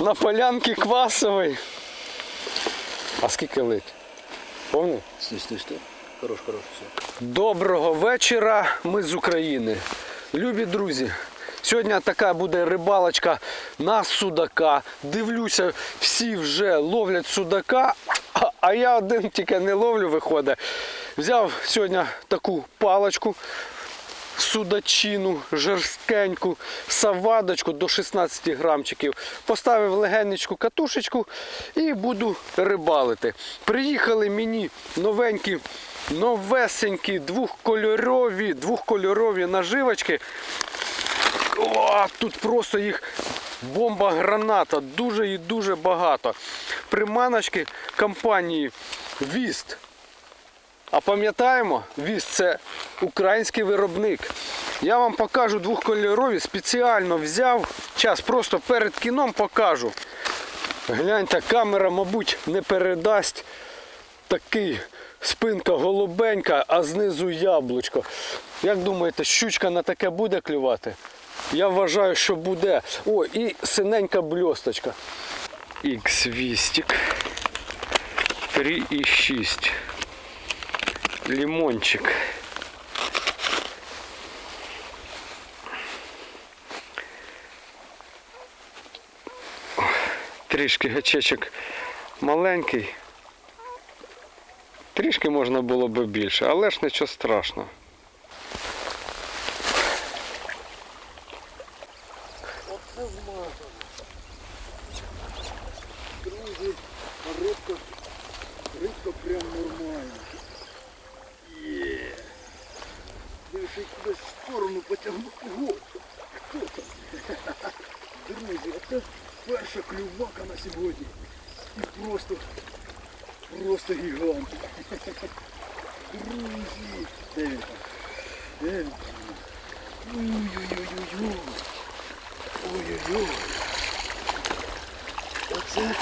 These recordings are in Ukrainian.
на полянці квасовій. А скільки лить? Повний? Стой, стой, стой. Хорош, хорош, все. Доброго вечора, ми з України. Любі друзі, сьогодні така буде рибалочка на судака. Дивлюся, всі вже ловлять судака, а- а я один тільки не ловлю, виходить. Взяв сьогодні таку палочку, судачину, жерсткеньку, савадочку до 16 грамчиків. Поставив легенечку катушечку і буду рибалити. Приїхали мені новенькі, новесенькі, двохкольорові, двохкольорові наживочки. О, тут просто їх бомба граната, дуже і дуже багато. Приманочки компанії Віст. А пам'ятаємо, Віст це український виробник. Я вам покажу двохкольорові, спеціально взяв. Час просто перед кіном покажу. Гляньте, камера, мабуть, не передасть такий спинка голубенька, а знизу яблучко. Як думаєте, щучка на таке буде клювати? Я вважаю, що буде. О, і синенька бльосточка. X-вістик. 3,6. Лимончик. Трішки гачечок маленький. Трішки можна було би більше, але ж нічого страшного. Оце змазано. Друзі, а рибка, рибка прям нормальна. Є. Дивись, як кудись в сторону потягнув. Ого, хто там? Друзі, оце перша клювака на сьогодні. І просто, просто гігант. Друзі, де він там? Ой-ой-ой-ой-ой. Ой-ой-ой. Оце,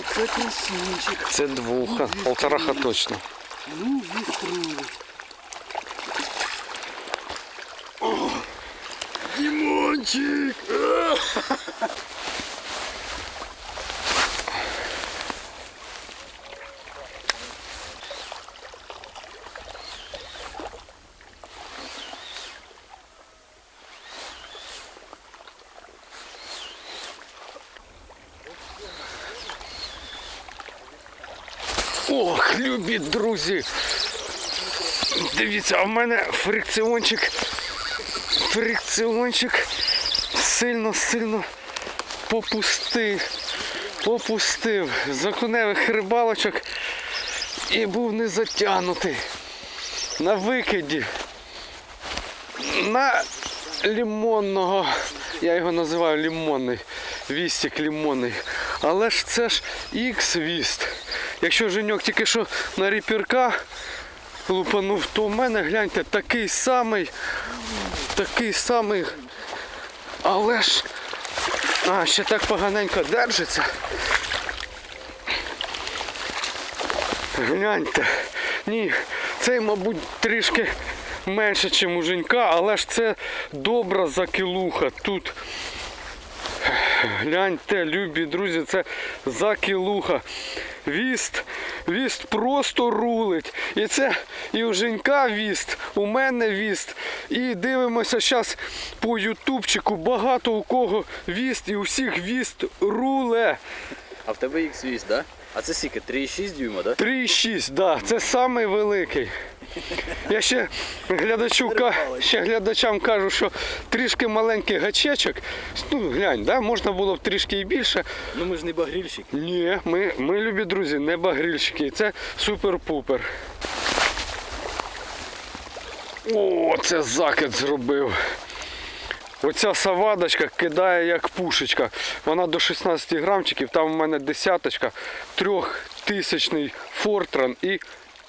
оце красунчик. Це двуха, полтораха точно. Ну. О, Дімончик! Ох, любі друзі. Дивіться, а в мене фрикціончик. Фрикціончик сильно-сильно попустив. Попустив з окуневих рибалочок і був не затягнутий. На викиді. На лимонного. Я його називаю лимонний. Вістик лимонний. Але ж це ж X-віст. Якщо Женьок тільки що на ріпірка лупанув, то в мене, гляньте, такий самий, такий самий. Але ж. А, ще так поганенько держиться. Гляньте. Ні, цей, мабуть, трішки менше, ніж у Женька, але ж це добра закілуха. Тут гляньте, любі друзі, це закілуха. Віст, віст просто рулить. І це і у Женька віст, у мене віст. І дивимося зараз по ютубчику. Багато у кого віст і у всіх віст руле. А в тебе X-Вість, да? А це скільки? 3,6 дюйма, да? 3,6, да, це самий великий. Я ще, глядачу, ще глядачам кажу, що трішки маленький гачечок. Ну, глянь, да, можна було б трішки і більше. Ну ми ж не багрільщик. Ні, ми, ми любі друзі, не багрільщики. Це супер-пупер. О, це закид зробив. Оця савадочка кидає як пушечка. Вона до 16 грамчиків, там у мене десяточка, трьохтисячний фортран і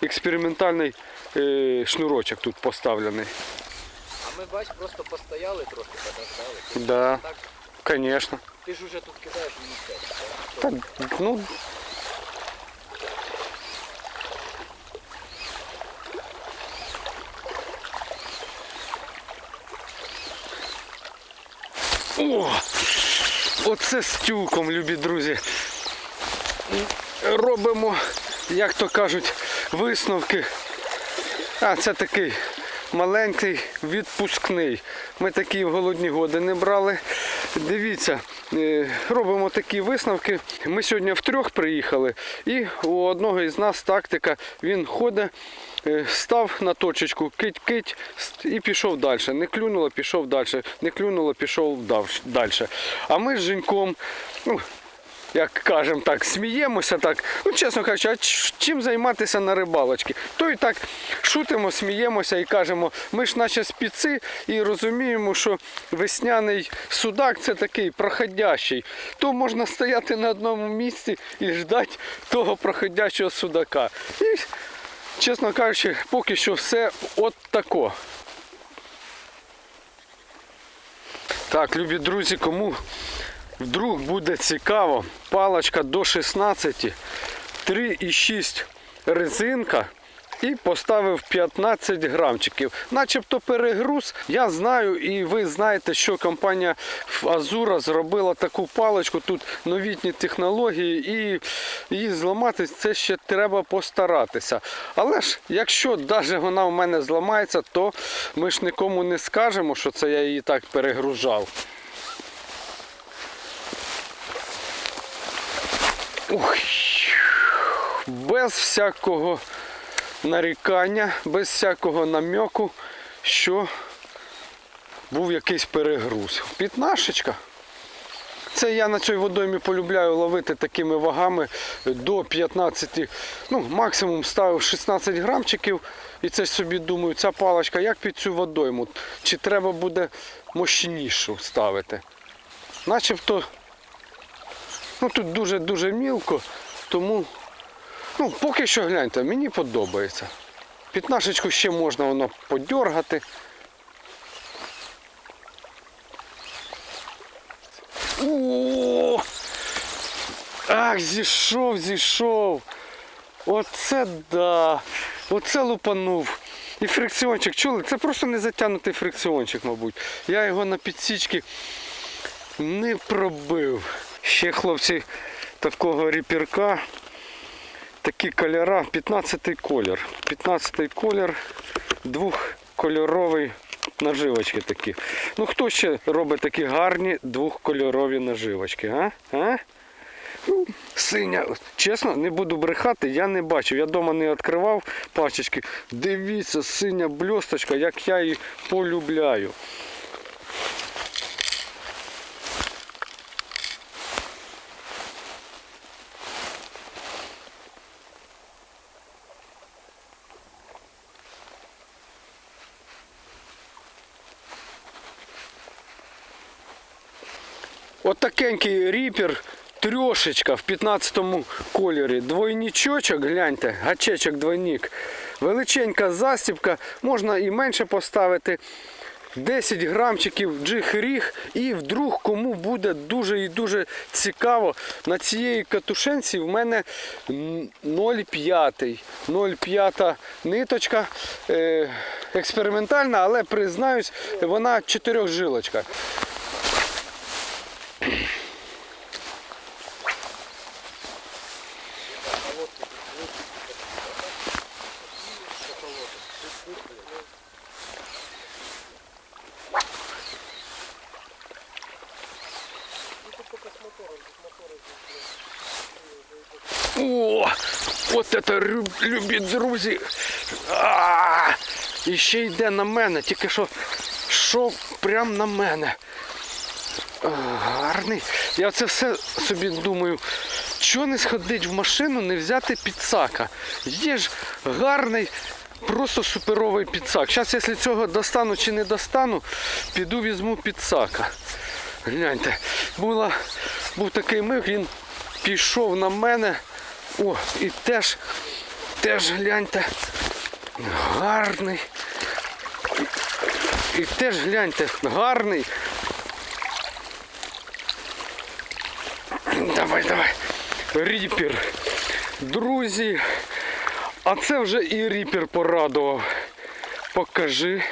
експериментальний е, шнурочок тут поставлений. А ми бач, просто постояли трошки, подождали. Да, Так, звісно. ти ж уже тут кидаєш мені все. Та, ну, О! оце з тюком, любі друзі. Робимо, як то кажуть, висновки. А, це такий маленький відпускний. Ми такі в голодні годи не брали. Дивіться, е, робимо такі висновки. Ми сьогодні втрьох приїхали, і у одного із нас тактика, він ходить, е, став на точечку, кить-кить і пішов далі. Не клюнуло, пішов далі. Не клюнуло, пішов далі. А ми з Женьком, ну, як кажемо так, сміємося так. Ну, чесно кажучи, а чим займатися на рибалочці? То і так шутимо, сміємося і кажемо, ми ж наче спіци і розуміємо, що весняний судак це такий проходящий. То можна стояти на одному місці і ждати того проходящого судака. І, чесно кажучи, поки що все от тако. Так, любі друзі, кому вдруг буде цікаво, палочка до 16, 3,6 резинка і поставив 15 грамчиків. Начебто перегруз. Я знаю і ви знаєте, що компанія Азура зробила таку паличку. Тут новітні технології і її зламати це ще треба постаратися. Але ж, якщо навіть вона в мене зламається, то ми ж нікому не скажемо, що це я її так перегружав. Ух, без всякого нарікання, без всякого намеку, що був якийсь перегруз. Пітнашечка. Це я на цій водоймі полюбляю ловити такими вагами до 15, ну максимум ставив 16 грамчиків. І це собі думаю, ця паличка як під цю водойму? Чи треба буде мощнішу ставити? Начебто Ну тут дуже-дуже мілко, тому ну, поки що гляньте, мені подобається. Пітнашечку ще можна воно подьоргати. О! Ах, зійшов, зійшов. Оце да. Оце лупанув. І фрикціончик, чули? Це просто не затягнутий фрикціончик, мабуть. Я його на підсічки не пробив. Ще хлопці такого ріпірка. Такі кольора, 15 колір. 15 колір, двохкольоровий наживочки такі. Ну хто ще робить такі гарні двохкольорові наживочки, а? а? Ну, Синя, чесно, не буду брехати, я не бачив. Я вдома не відкривав пачечки. Дивіться, синя бльосточка, як я її полюбляю. Отакенький ріпер, трьошечка в 15-му кольорі. Двойнічочок, гляньте, гачечок двойник. Величенька застібка, можна і менше поставити. 10 грамчиків джиг-ріг і вдруг кому буде дуже і дуже цікаво. На цієї катушенці в мене 0,5. 0,5 ниточка е, експериментальна, але признаюсь, вона чотирьохжилочка. О, от це рю- любі друзі. І ще йде на мене, тільки що що прям на мене. Гарний. Я це все собі думаю, що не сходить в машину, не взяти підсака. Є ж гарний, просто суперовий підсак. Зараз, якщо цього достану чи не достану, піду візьму підсака. Гляньте, була, був такий миг, він пішов на мене. О, і теж, теж гляньте, гарний. І, теж гляньте, гарний. Давай, давай. Ріпер. Друзі. А це вже і ріпер порадував. Покажи.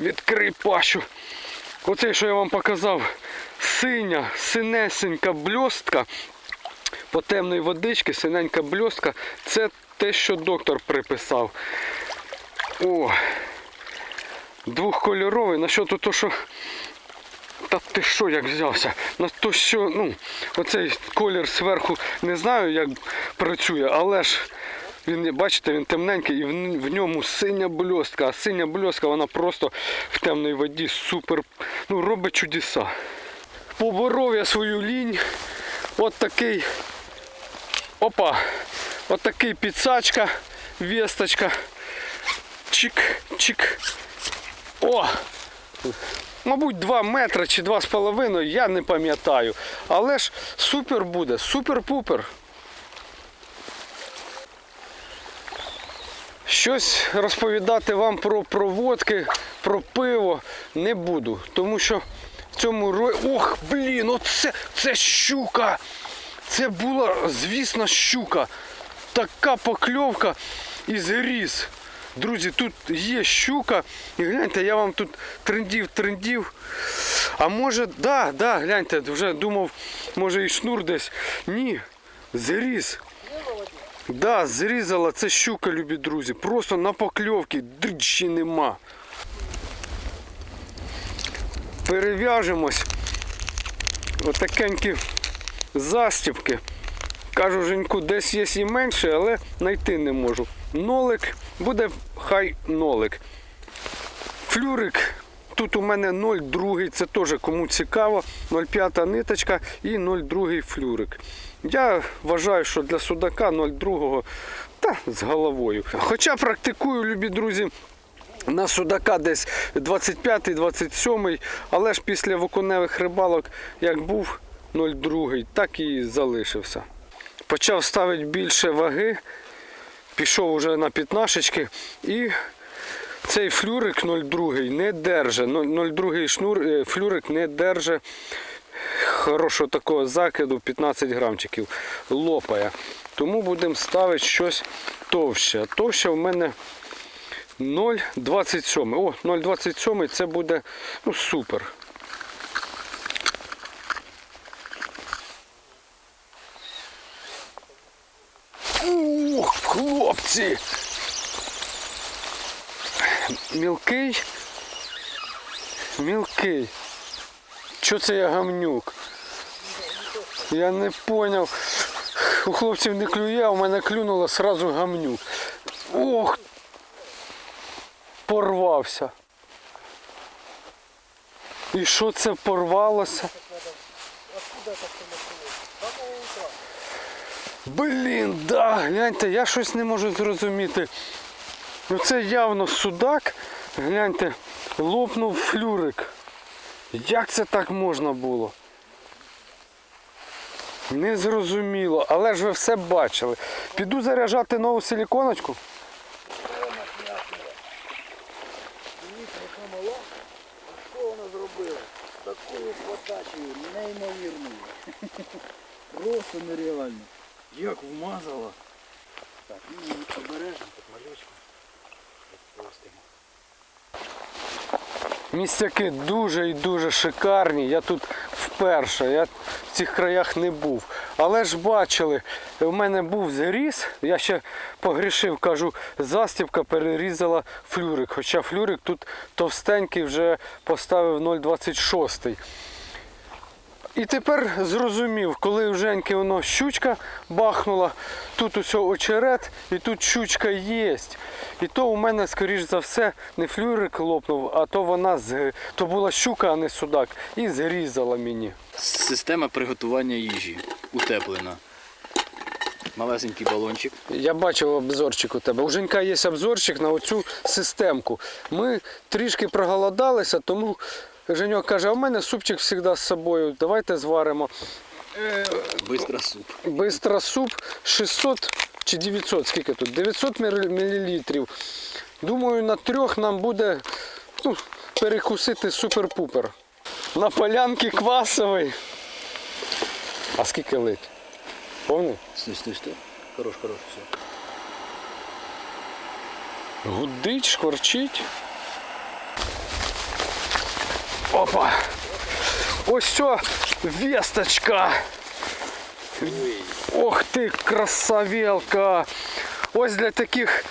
Відкрий пащу. Оце, що я вам показав. синя, синесенька бльостка по темної водички, синенька бльостка. Це те, що доктор приписав. О! Двохкольоровий. На що то, що. Та ти що як взявся? На то що, ну, оцей колір зверху не знаю, як працює, але ж він, бачите, він темненький і в, в ньому синя бльостка. А синя бльостка, вона просто в темній воді супер, ну, робить чудеса. Поборов я свою лінь. От такий. Опа! От такий підсачка, весточка. Чик, чик. О! Мабуть, 2 метри чи 2,5, я не пам'ятаю. Але ж супер буде, супер-пупер. Щось розповідати вам про проводки, про пиво не буду. Тому що в цьому рої. Ох, блін, оце це щука! Це була, звісно, щука. Така покльовка із гріз. Друзі, тут є щука. І гляньте, я вам тут трендів, трендів. А може, да, да, гляньте, вже думав, може і шнур десь. Ні, зріз. Да, зрізала, це щука, любі друзі. Просто на покльовки дрищі нема. Перев'яжемось. Отакенькі застібки. Кажу Женьку, десь є і менше, але знайти не можу. Нолик, буде хай нолик. Флюрик. Тут у мене 0,2, це теж кому цікаво. 0,5 ниточка і 0,2 флюрик. Я вважаю, що для судака 0,2 та з головою. Хоча практикую, любі друзі, на судака десь 25-27, але ж після виконевих рибалок як був 0,2, так і залишився. Почав ставити більше ваги, пішов уже на п'ятнашечки і цей флюрик 0,2 не держить. 0,2 шнур, е, флюрик не держить хорошого такого закиду 15 грамчиків. Лопає. Тому будемо ставити щось товще. А товще в мене 0,27. О, 0,27 це буде ну, супер. Ух, хлопці! Мілкий. Мілкий. Що це я гамнюк? Я не поняв. У хлопців не клює, а у мене клюнуло сразу гамнюк. Ох! Порвався. І що це порвалося? Блін, да, гляньте, я щось не можу зрозуміти. Ну це явно судак. Гляньте, лопнув флюрик. Як це так можна було? Незрозуміло, але ж ви все бачили. Піду заряджати нову силіконочку. Що вона зробила? Такою подачею неймовірною. Просто нереально. Як вмазала. Так, ну обережно, так малючку. Відпустимо. Місцяки дуже і дуже шикарні. Я тут вперше, я в цих краях не був. Але ж бачили, в мене був зріз, я ще погрішив, кажу, застібка перерізала флюрик. Хоча флюрик тут товстенький вже поставив 0,26. І тепер зрозумів, коли в Женьки воно щучка бахнула, тут усе очерет і тут щучка є. І то у мене, скоріш за все, не флюрик лопнув, а то вона з... то була щука, а не судак. І зрізала мені. Система приготування їжі утеплена. Малесенький балончик. Я бачив обзорчик у тебе. У Женька є обзорчик на оцю системку. Ми трішки проголодалися, тому Женьок каже, а в мене супчик завжди з собою. Давайте зваримо. Бистро суп. Бистро суп 600 чи 900, скільки тут? 900 мл. Думаю, на трьох нам буде ну, перекусити супер-пупер. На полянки квасовий. А скільки лить? Повний? Стой, стой, стой. Хорош, хорош, все. Гудить, шкварчить. Опа! Ось все, весточка. Ох ти, красавелка. Ось для таких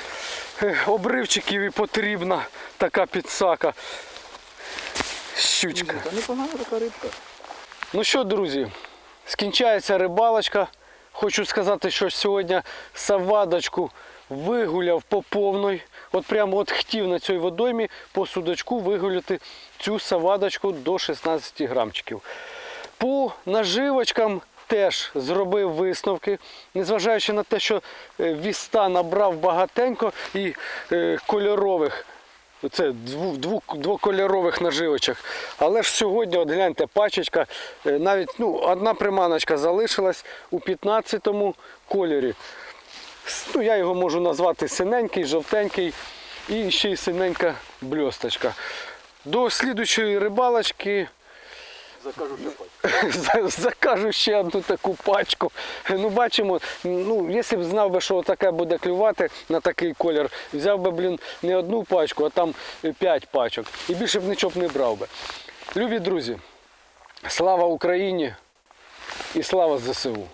е, обривчиків і потрібна така підсака. Щучка. Та непогана така рибка. Ну що, друзі, скінчається рибалочка. Хочу сказати, що сьогодні савадочку вигуляв по повної. От прямо от хотів на цій водоймі по судочку вигуляти цю савадочку до 16 грамчиків. По наживочкам теж зробив висновки, незважаючи на те, що е, віста набрав багатенько і е, кольорових. Це двокольорових наживочок. Але ж сьогодні, от гляньте, пачечка, е, навіть ну, одна приманочка залишилась у 15-му кольорі. Ну, я його можу назвати синенький, жовтенький і ще й синенька бльосточка. До слідучої рибалочки Закажу шапать. за- закажу ще одну таку пачку. Ну, бачимо, ну, якщо б знав би, що таке буде клювати на такий колір, взяв би, блін, не одну пачку, а там 5 пачок. І більше б нічого б не брав би. Любі друзі, слава Україні і слава ЗСУ!